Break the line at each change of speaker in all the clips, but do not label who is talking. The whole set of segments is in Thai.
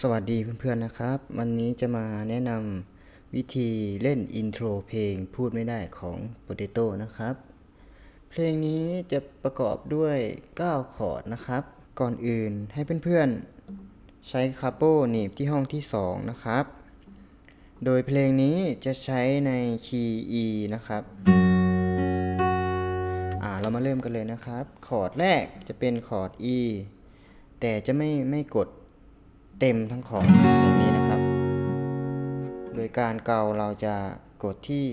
สวัสดีเพื่อนๆนะครับ วันนี้จะมาแนะนำวิธีเล่นอินโทรเพลงพูดไม่ได้ของ Potato นะครับ เพลงนี้จะประกอบด้วย 9 คอร์ดนะครับ ก่อนอื่นให้เพื่อนๆ ใช้คาโปหนีบที่ห้องที่ 2 นะครับ โดยเพลงนี้จะใช้ในคีย์ E นะครับอ่าเรามาเริ่มกันเลยนะครับ คอร์ดแรกจะเป็นคอร์ด E แต่จะไม่ไม่กด เต็มทั้งของอย่างนี้นะครับ โดยการเกาเราจะกดที่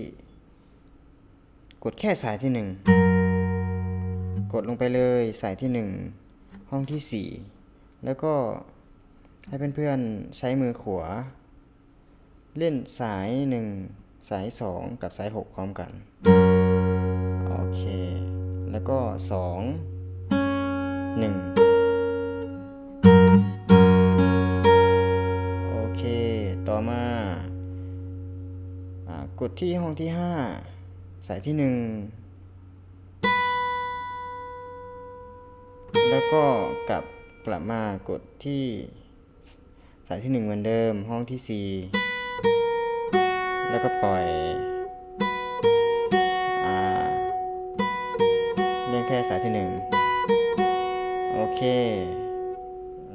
กดแค่สายที่ 1 กดลงไปเลยสายที่ 1 ห้องที่ 4 แล้วก็ให้เพื่อนๆใช้มือขวา เล่นสาย 1 สาย 2 กับสาย 6 พร้อมกัน โอเค แล้วก็ 2 1 กดที่ห้องที่ 5 สายที่ 1 แล้วก็กลับกลับมากดที่สายที่ 1 เหมือนเดิม ห้องที่ 4 แล้วก็ปล่อยเล่นแค่สายที่ 1 โอเค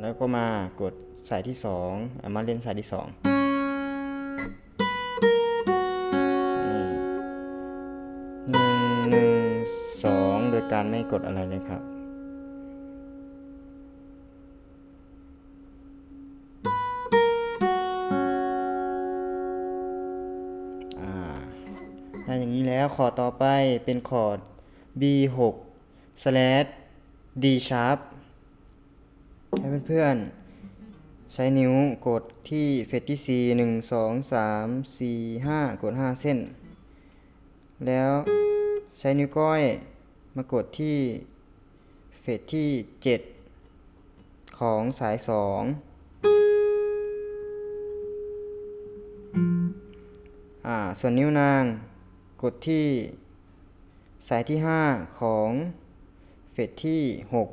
แล้วก็มากดสายที่2มาเล่นสายที่ 2 ไม่กดอะไรเลยครับอ่าได้อย่างนี้แล้วคอร์ดต่อไปเป็นคอร์ด B6 slash D sharp ให้เพื่อนๆ ใช้นิ้วกดที่เฟสที่ 4 1 2 3 4 5 กด 5 เส้น แล้วใช้นิ้วก้อย มากดที่เฟสที่ 7 ของสาย 2 อ่า ส่วนนิ้วนางกดที่สายที่ 5 ของเฟสที่ 6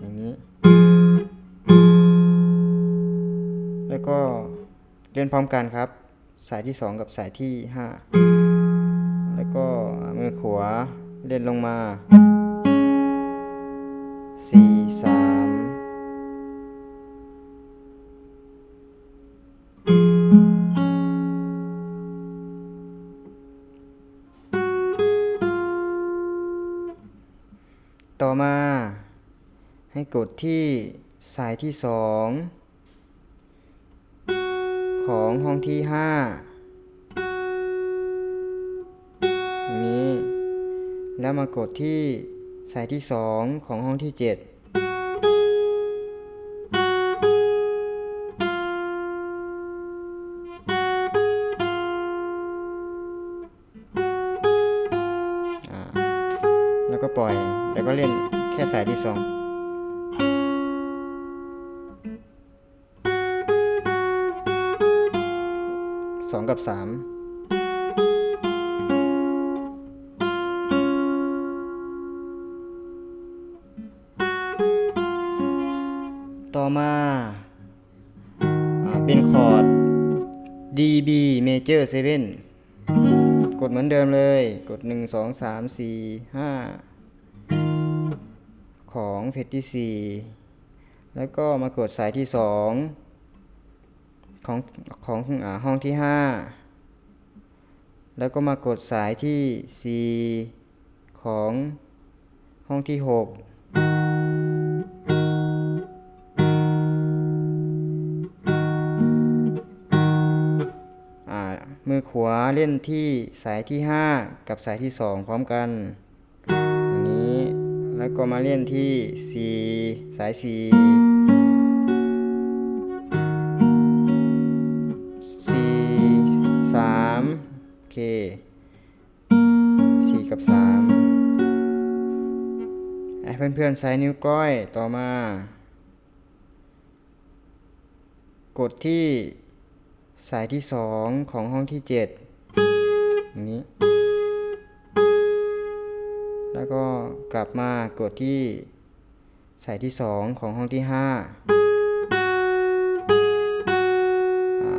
อย่างนี้ แล้วก็เล่นพร้อมกันครับ สายที่ 2 กับสายที่ 5 แล้วก็มือขวา เล่นลงมา 4 3 ต่อมา ให้กดที่สายที่ 2 ของห้องที่ 5 แล้วมากดที่สายที่สองของห้องที่เจ็ดอ่าแล้วก็ปล่อย แล้วก็เล่นแค่สายที่สองสองกับสาม เป็นคอร์ด DB Major 7 กดเหมือนเดิมเลย กด 1 2 3 4 5 ของเพจที่ 4 แล้วก็มากดสายที่ 2 ของของอาห้องที่ 5 แล้วก็มากดสายที่ 4 ของห้องที่ 6 ขวาเล่นที่สายที่ 5 กับสายที่ 2 พร้อมกันอย่างนี้แล้วก็มาเล่นที่ 4 สาย4สี่สามโอเคสี่กับสามให้เพื่อนๆใช้นิ้วก้อยต่อมา กดที่ สายที่สองของห้องที่เจ็ดอย่างนี้ แล้วก็กลับมากดที่สายที่สองของห้องที่ห้า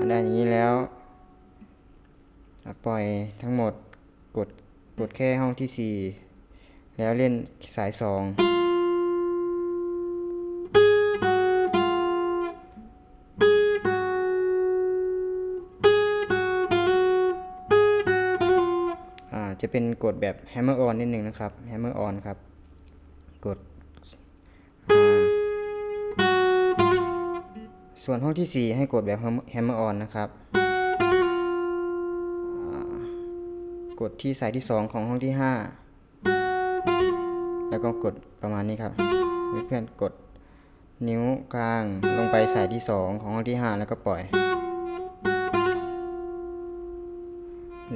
ได้อย่างนี้แล้ว ปล่อยทั้งหมดกดกดแค่ห้องที่4แล้วเล่นสาย2อ่า จะเป็นกดแบบ hammer on นิดนึงนะครับ hammer on ครับ กด ส่วนห้องที่ 4 ให้กดแบบ hammer on นะครับ กดที่สายที่ 2 ของห้องที่ 5 แล้วก็กดประมาณนี้ครับ เพื่อนๆกดนิ้วกลางลงไปสายที่ 2 ของห้องที่ 5 แล้วก็ปล่อย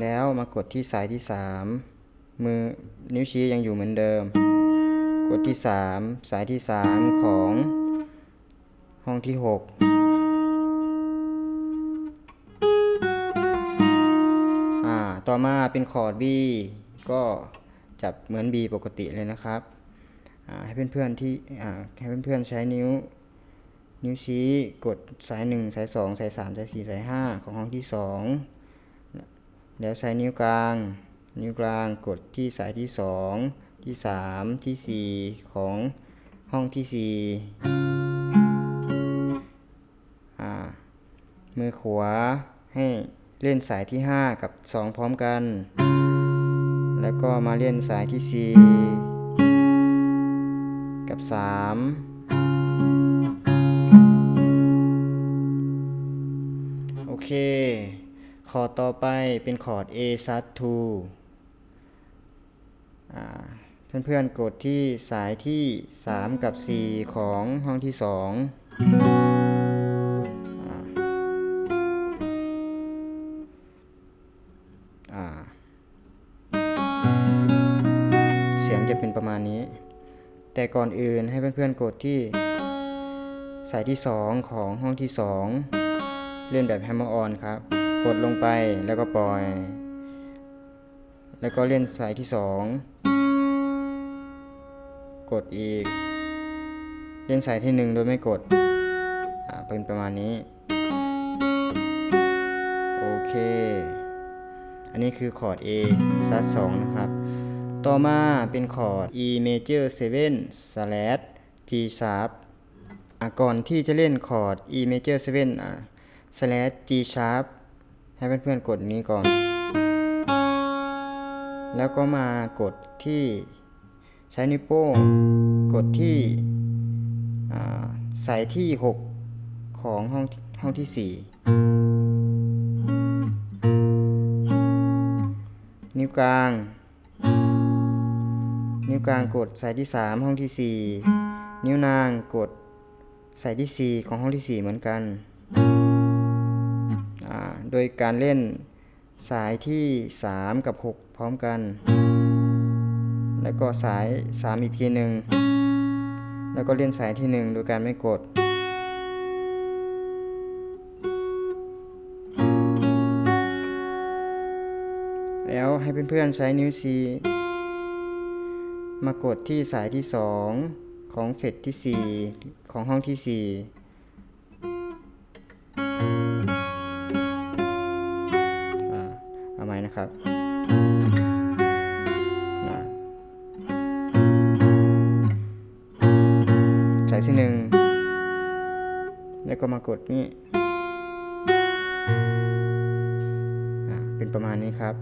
แล้วมากดที่สายที่ 3 มือนิ้วชี้ยังอยู่เหมือนเดิม กดที่ 3 สายที่ 3 ของห้องที่ 6 อ่า ต่อมาเป็นคอร์ด B ก็จับเหมือน B ปกติเลยนะครับอ่าให้เพื่อนๆที่อ่าให้เพื่อนๆใช้นิ้ว นิ้วชี้กดสาย 1 สาย 2 สาย 3 สาย 4 สาย 5 ของห้องที่ 2 แล้วใช้นิ้วกลาง นิ้วกลางกดที่สายที่ 2 ที่ 3 ที่ 4 ของห้องที่4อ่มือขวาให้เล่นสายที่ 5 กับ 2 พร้อมกัน แล้วก็มาเล่นสายที่ 4 กับ 3 โอเค คอร์ดต่อไปเป็นคอร์ด A sus 2อ่าเพื่อนๆกดที่สายที่ 3 กับ 4 ของห้องที่2อ่าอ่าเสียงจะเป็นประมาณนี้ แต่ก่อนอื่นให้เพื่อนๆกดที่ สายที่ 2 ของห้องที่ 2 เล่นแบบ hammer on ครับ กดลงไปแล้วก็ปล่อย แล้วก็เล่นสายที่2กดอีก เล่นสายที่1โดยไม่กดอ่าเป็นประมาณนี้ โอเค อันนี้คือคอร์ด A ซัด2นะครับ ต่อมาเป็นคอร์ด E major 7 slash G sharp อะก่อนที่จะเล่นคอร์ด E major 7อะ slash G sharp ให้เพื่อนๆกดนี้ก่อน แล้วก็มากดที่ใช้นิ้วโป้ง กดที่สายที่ 6 ของห้องห้องที่ 4 นิ้วกลาง นิ้วกลางกดสายที่ 3 ห้องที่ 4 นิ้วนางกดสายที่ 4 ของห้องที่ 4 เหมือนกัน โดยการเล่นสายที่ 3 กับ 6 พร้อมกัน แล้วก็สาย 3 อีกทีหนึ่ง แล้วก็เล่นสายที่ 1 โดยการไม่กด แล้วให้เพื่อนๆใช้นิ้วชี้มากดที่สายที่ 2 ของเฟสที่ 4 ของห้องที่ 4 นะครับสายที่1แล้วก็มากดนี่เป็นประมาณนี้ครับ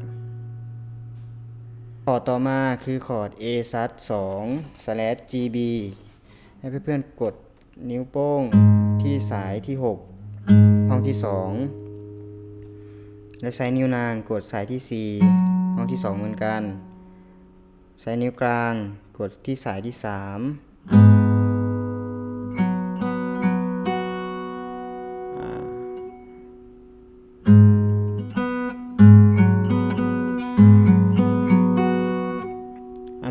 คอร์ดต่อมาคือคอร์ด A sus 2 slash GB ให้เพื่อนๆกดนิ้วโป้งที่สายที่ 6 ห้องที่ 2 และใช้นิ้วนางกดสายที่ 4 ห้องที่ 2 เหมือนกัน ใช้นิ้วกลางกดที่สายที่ 3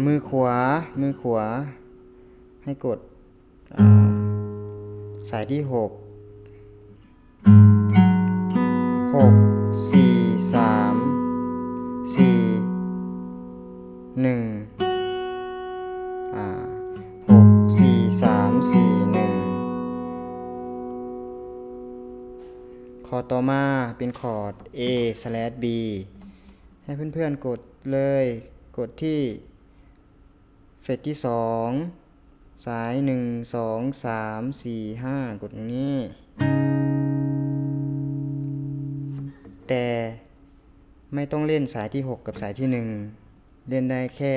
มือขวา มือขวา ให้กดสายที่ 6 หกสี่สามสี่หนึ่งอ่าหกสี่สามสี่หนึ่งคอต่อมาเป็นคอร์ด A slash B ให้เพื่อนๆกดเลย กดที่เฟสที่ 2 สาย 1 2 3 4 5 กดตรงนี้ แต่ไม่ต้องเล่นสายที่ 6 กับสายที่ 1 เล่นได้แค่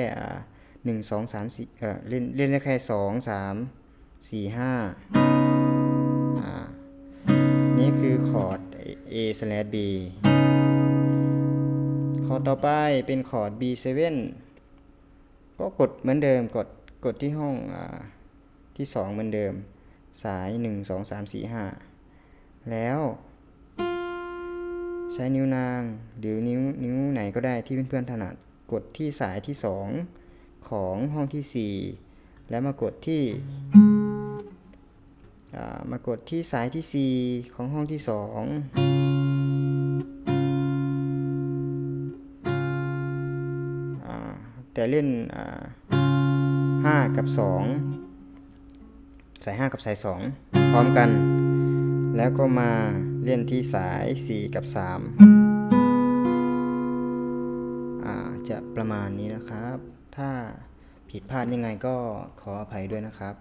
หนึ่งสองสามสี่เออเล่นเล่นได้แค่สองสามสี่ห้าอ่า นี่คือคอร์ด A slash B คอร์ดต่อไปเป็นคอร์ด B7 ก็กดเหมือนเดิมกดกดที่ห้องอาที่ 2 เหมือนเดิม สาย 1 2 3 4 5 แล้ว ใช้นิ้วนางหรือนิ้วนิ้วไหนก็ได้ที่เพื่อนๆถนัดกดที่สายที่ 2 ของห้องที่ 4 แล้วมากดที่ามากดที่สายที่ 4 ของห้องที่2อ่าแต่เล่นอ่า5กับ 2 สาย 5 กับสาย 2 พร้อมกัน แล้วก็มา เล่นที่สาย 4 กับ 3 อ่า จะประมาณนี้นะครับ ถ้าผิดพลาดยังไงก็ขออภัยด้วยนะครับ